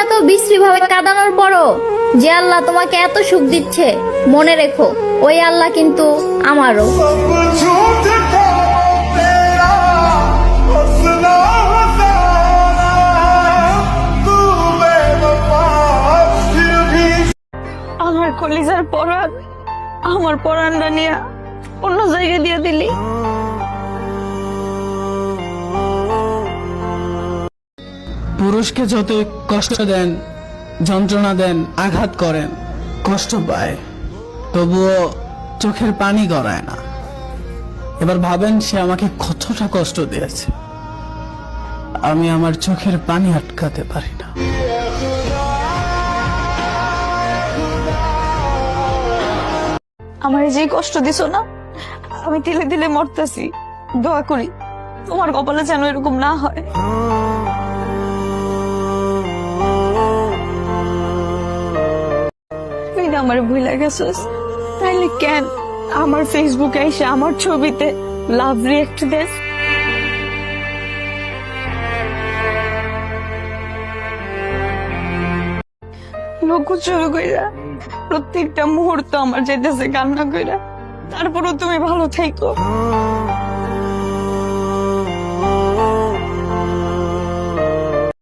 এত বিশ্রীভাবে কাঁদানোর পরও যে আল্লাহ তোমাকে এত সুখ দিচ্ছে, মনে রেখো, ওই আল্লাহ কিন্তু আমারও। আমার কলিজার পরাণ, আমার পরাণটা নিয়ে অন্য জায়গায় দিয়ে দিলি। পুরুষকে যত কষ্ট দেন, যন্ত্রণা দেন, আঘাত করেন, কষ্ট পায়। তবুও চোখের পানি গড়ায় না। এবার ভাবেন সে আমাকে কতটা কষ্ট দিয়েছে। আমি আমার চোখের পানি আটকাতে পারি না। আমার যে কষ্ট দিছো না, আমি তিলে তিলে মরতেছি। দোয়া করি, তোমার কপালে যেন এরকম না হয়। আমার ভুলে গেছিস? তাইলে কেন? আমার ফেসবুকে এসে আমার ছবিতে লাভ রিয়েক্ট কইরা, প্রত্যেকটা মুহূর্ত আমার যেতেছে কান্না কইরা। তারপরও তুমি ভালো থাইকো